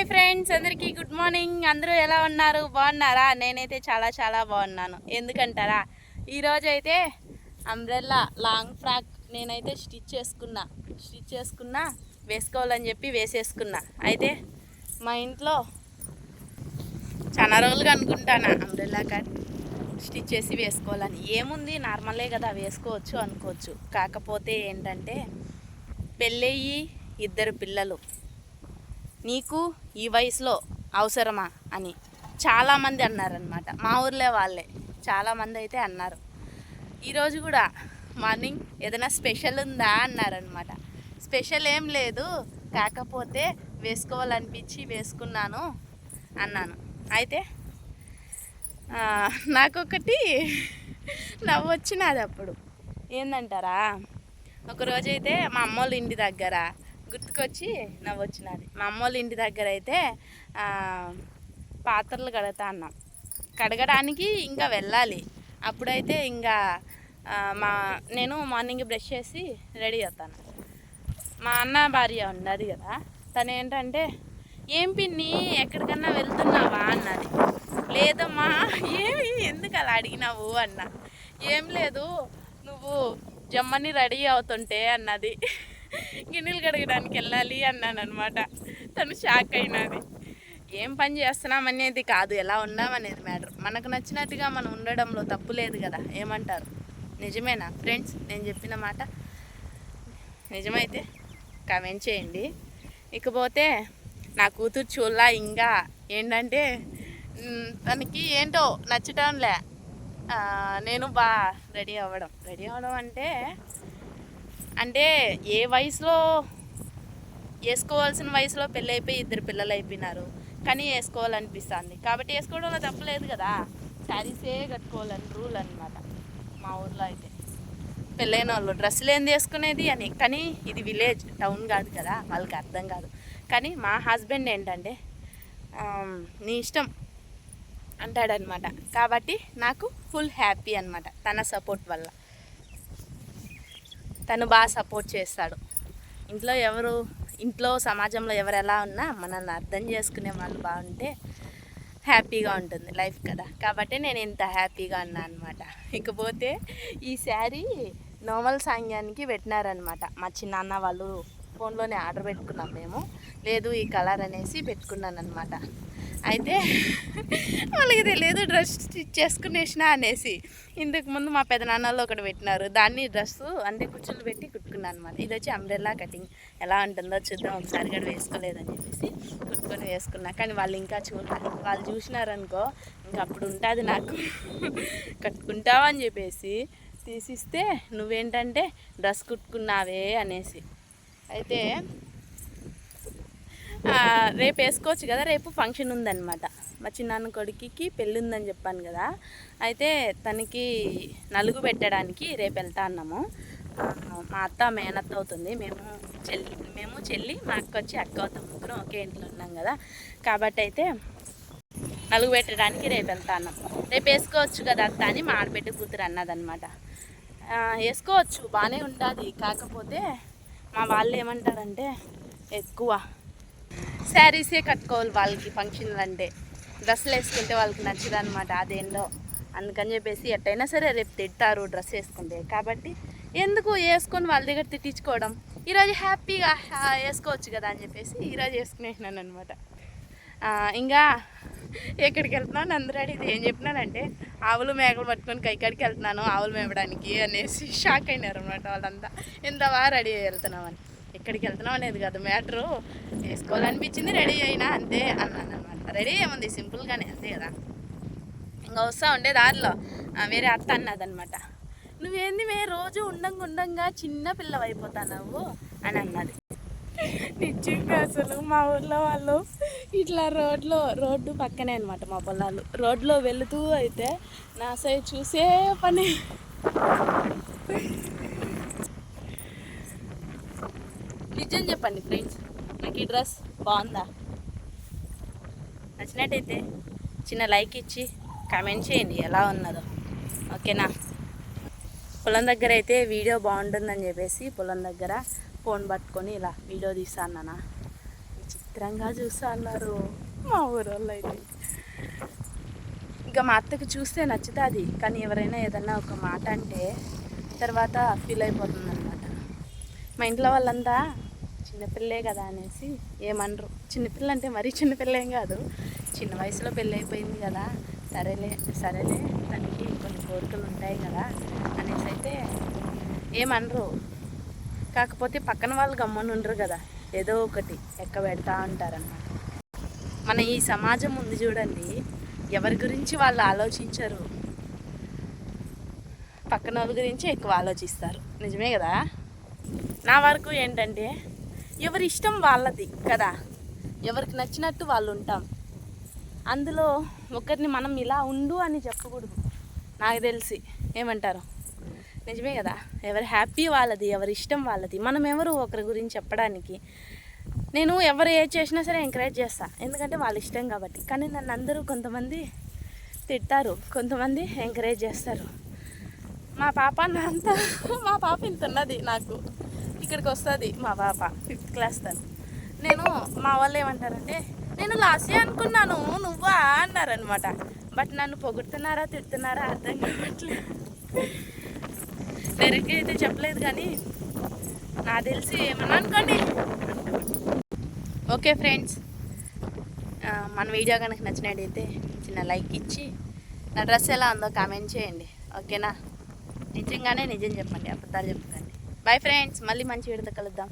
Hi friends అందరికీ good morning. అందరూ ఎలా ఉన్నారు? బాగున్నారా? నేనైతే చాలా చాలా బాగున్నాను. ఎందుకంటారా? ఈరోజు అయితే అంబ్రెల్లా లాంగ్ ఫ్రాక్ నేనైతే స్టిచ్ చేసుకున్నా. స్టిచ్ చేసుకున్నా వేసుకోవాలని చెప్పి వేసేసుకున్నా. అయితే మా ఇంట్లో చాలా రోజులుగా అనుకుంటాను అంబ్రెల్లా కానీ స్టిచ్ చేసి వేసుకోవాలని. ఏముంది? నార్మలే కదా వేసుకోవచ్చు అనుకోవచ్చు. కాకపోతే ఏంటంటే పెళ్ళయ్యి ఇద్దరు పిల్లలు. నీకు ఈ వయసులో అవసరమా అని చాలామంది అన్నారనమాట మా ఊర్లే వాళ్ళే. చాలామంది అయితే అన్నారు. ఈరోజు కూడా మార్నింగ్ ఏదైనా స్పెషల్ ఉందా అన్నారనమాట స్పెషల్ ఏం లేదు. కాకపోతే వేసుకోవాలనిపించి వేసుకున్నాను అన్నాను. అయితే నాకొకటి నవ్వు వచ్చినది అప్పుడు. ఏందంటారా? ఒకరోజైతే మా అమ్మోళ్ళ ఇంటి దగ్గర గుర్తుకొచ్చి నవ్వు వచ్చినది మా అమ్మోళ్ళ ఇంటి దగ్గర అయితే పాత్రలు కడతా అన్నాం. కడగడానికి ఇంకా వెళ్ళాలి. అప్పుడైతే ఇంకా మా నేను మార్నింగ్ బ్రష్ చేసి రెడీ అవుతాను. మా అన్న భార్య ఉన్నది కదా తను ఏంటంటే ఏం పిన్ని ఎక్కడికన్నా వెళ్తున్నావా? అన్నది. లేదమ్మా ఏమి? ఎందుకు అలా అడిగినావు? అన్న. ఏం లేదు నువ్వు జమ్మని రెడీ అవుతుంటే అన్నది. గిన్నెలు కడగడానికి వెళ్ళాలి అన్నాను అనమాట తను షాక్ అయినది. ఏం పని చేస్తున్నామనేది కాదు ఎలా ఉన్నామనేది మ్యాటర్ మనకు నచ్చినట్టుగా మనం ఉండడంలో తప్పు లేదు కదా ఏమంటారు? నిజమేనా ఫ్రెండ్స్ నేను చెప్పిన మాట నిజమైతే కామెంట్ చేయండి. ఇకపోతే నా కూతురు చూడలా ఇంకా ఏంటంటే తనకి ఏంటో నచ్చటంలే. నేను బా రెడీ అవ్వడం. రెడీ అవ్వడం అంటే అంటే ఏ వయసులో వేసుకోవాల్సిన వయసులో పెళ్ళి అయిపోయి ఇద్దరు పిల్లలు అయిపోయినారు కానీ వేసుకోవాలనిపిస్తుంది. కాబట్టి వేసుకోవడంలో తప్పలేదు కదా. శారీసే కట్టుకోవాలని రూల్ అనమాట మా ఊర్లో అయితే. పెళ్ళైన వాళ్ళు డ్రెస్సులు ఏం వేసుకునేది అని. కానీ ఇది విలేజ్ టౌన్ కాదు కదా. వాళ్ళకి అర్థం కాదు. కానీ మా హస్బెండ్ ఏంటంటే నీ ఇష్టం అంటాడనమాట కాబట్టి నాకు ఫుల్ హ్యాపీ అనమాట తన సపోర్ట్ వల్ల. తను బాగా సపోర్ట్ చేస్తాడు. ఇంట్లో ఎవరు ఇంట్లో సమాజంలో ఎవరు ఎలా ఉన్నా మనల్ని అర్థం చేసుకునే వాళ్ళు బాగుంటే హ్యాపీగా ఉంటుంది లైఫ్ కదా. కాబట్టి నేను ఇంత హ్యాపీగా ఉన్నా అనమాట ఇకపోతే ఈ శారీ నోవల్ సాంగ్యానికి పెట్టినారనమాట మా చిన్నాన్న వాళ్ళు ఫోన్లోనే ఆర్డర్ పెట్టుకున్నాం మేము. లేదు ఈ కలర్ అనేసి పెట్టుకున్నాను అనమాట అయితే వాళ్ళకి తెలియదు డ్రెస్ స్టిచ్ చేసుకునేసిన అనేసి. ఇంతకు ముందు మా పెదనాన్నలు ఒకటి పెట్టినారు. దాన్ని డ్రెస్ అంటే కుచ్చులు పెట్టి కుట్టుకున్నాను అనమాట ఇది వచ్చి అంబ్రెల్లా కటింగ్. ఎలా ఉంటుందో చూద్దాం. ఒకసారి కూడా వేసుకోలేదని చెప్పేసి కుట్టుకొని వేసుకున్నా. కానీ వాళ్ళు ఇంకా చూడాలి వాళ్ళు చూసినారనుకో ఇంకా అప్పుడు ఉంటుంది నాకు. కట్టుకుంటావని చెప్పేసి తీసిస్తే నువ్వేంటంటే డ్రెస్ కుట్టుకున్నావే అనేసి. అయితే రేపు వేసుకోవచ్చు కదా రేపు ఫంక్షన్ ఉందన్నమాట. మా చిన్నాన్న కొడుకుకి పెళ్ళి ఉందని చెప్పాను కదా. అయితే తనకి నలుగు పెట్టడానికి రేపు వెళ్తా అన్నాము. మా అత్త మేనత్త అవుతుంది. మేము చెల్లి మేము చెల్లి మా అక్క వచ్చి అక్క అవుతాం. ముగ్గురం ఒకే ఇంట్లో ఉన్నాం కదా. కాబట్టి అయితే నలుగు పెట్టడానికి రేపు వెళ్తా అన్నాం. రేపు వేసుకోవచ్చు కదా అత్త అని మా ఆడబిడ్డ కూతురు అన్నది అనమాట వేసుకోవచ్చు. బాగానే ఉంటుంది కాకపోతే మా వాళ్ళు ఏమంటారంటే ఎక్కువ శారీసే కట్టుకోవాలి వాళ్ళకి ఫంక్షన్లు అంటే. డ్రెస్సులు వేసుకుంటే వాళ్ళకి నచ్చదు అనమాట అదేందో. అందుకని చెప్పేసి ఎట్టయినా సరే రేపు తిట్టారు డ్రెస్ వేసుకుంటే. కాబట్టి ఎందుకు వేసుకొని వాళ్ళ దగ్గర తిట్టించుకోవడం? ఈరోజు హ్యాపీగా వేసుకోవచ్చు కదా అని చెప్పేసి ఈరోజు వేసుకునేసినాను అనమాట ఇంకా ఎక్కడికి వెళ్తున్నాను అందరూ అడిగితే ఏం చెప్పినానంటే ఆవులు మేకలు పట్టుకొని కైకాడికి వెళ్తున్నాను ఆవులు మేపడానికి అనేసి షాక్ అయినారు అనమాట వాళ్ళంతా. ఎంత బాగా రెడీ వెళ్తున్నామని ఎక్కడికి వెళ్తున్నాం అనేది కాదు మ్యాటరు వేసుకోవాలనిపించింది రెడీ అయినా అంతే అన్నాను అనమాట రెడీ ఏముంది సింపుల్గానే అంతే కదా. ఇంకా వస్తా ఉండే దారిలో. ఆ, వేరే అత్త అన్నదనమాట నువ్వేంది మే రోజు ఉండంగా ఉండంగా చిన్న పిల్లవైపోతావు అని అన్నది. నిజంగా అసలు మా ఊర్లో వాళ్ళు ఇట్లా రోడ్లో రోడ్డు పక్కనే అనమాట మా పొలాలు. రోడ్లో వెళుతూ అయితే నా సైడ్ చూసే పని. నిజం చెప్పండి ఫ్రెండ్స్ నాకు ఈ డ్రెస్ బాగుందా? నచ్చినట్టయితే చిన్న లైక్ ఇచ్చి కామెంట్ చేయండి ఎలా ఉన్నదో. ఓకేనా? పొలం దగ్గర అయితే వీడియో బాగుంటుందని చెప్పేసి పొలం దగ్గర ఫోన్ పట్టుకొని ఇలా వీడియో తీసాను విచిత్రంగా చూస్తా అన్నారు మా ఊరోళ్ళు అయితే ఇంకా మా అత్తకి చూస్తే నచ్చుతుంది కానీ ఎవరైనా ఏదన్నా ఒక మాట అంటే తర్వాత ఫీల్ అయిపోతుంది అనమాట మా ఇంట్లో వాళ్ళంతా చిన్నపిల్లే కదా అనేసి ఏమనరు. చిన్నపిల్ల అంటే మరీ చిన్నపిల్లేం కాదు చిన్న వయసులో పెళ్ళి అయిపోయింది కదా సరేలే సరేలే తనకి కొన్ని కోరికలు ఉంటాయి కదా అనేసి అయితే ఏమనరు. కాకపోతే పక్కన వాళ్ళు గమ్మని ఉండరు కదా. ఏదో ఒకటి ఎక్క పెడతా ఉంటారన్నమాట మన ఈ సమాజం ఉంది చూడండి. ఎవరి గురించి వాళ్ళు ఆలోచించరు. పక్కన వాళ్ళ గురించి ఎక్కువ ఆలోచిస్తారు. నిజమే కదా? నా వరకు ఏంటంటే ఎవరి ఇష్టం వాళ్ళది కదా. ఎవరికి నచ్చినట్టు వాళ్ళు ఉంటాం. అందులో ఒకరిని మనం ఇలా ఉండు అని చెప్పకూడదు. నాకు తెలిసి. ఏమంటారు? నిజమే కదా? ఎవరి హ్యాపీ వాళ్ళది ఎవరి ఇష్టం వాళ్ళది. మనం ఎవరు ఒకరి గురించి చెప్పడానికి? నేను ఎవరు ఏ చేసినా సరే ఎంకరేజ్ చేస్తాను ఎందుకంటే వాళ్ళ ఇష్టం కాబట్టి. కానీ నన్ను అందరూ కొంతమంది తిడతారు. కొంతమంది ఎంకరేజ్ చేస్తారు. మా పాప నా అంత మా పాప ఇంత ఉన్నది నాకు. ఇక్కడికి వస్తుంది మా పాప ఫిఫ్త్ క్లాస్ తను. నేను మా వాళ్ళు ఏమంటారంటే నేను లాస్ట్ అనుకున్నాను నువ్వా? అన్నారనమాట బట్ నన్ను పొగుడుతున్నారా తిడుతున్నారా అర్థం కావట్లేదు డైరెక్ట్గా అయితే చెప్పలేదు కానీ నాకు తెలిసి ఏమన్నా అనుకోండి. Okay friends. మన వీడియో కనుక నచ్చినట్టయితే చిన్న లైక్ ఇచ్చి నా డ్రెస్ ఎలా ఉందో కామెంట్ చేయండి. ఓకేనా? నిజంగానే నిజం చెప్పండి అబద్ధాలు చెప్పకండి. Bye friends. మళ్ళీ మంచి వీడితో కలుద్దాం.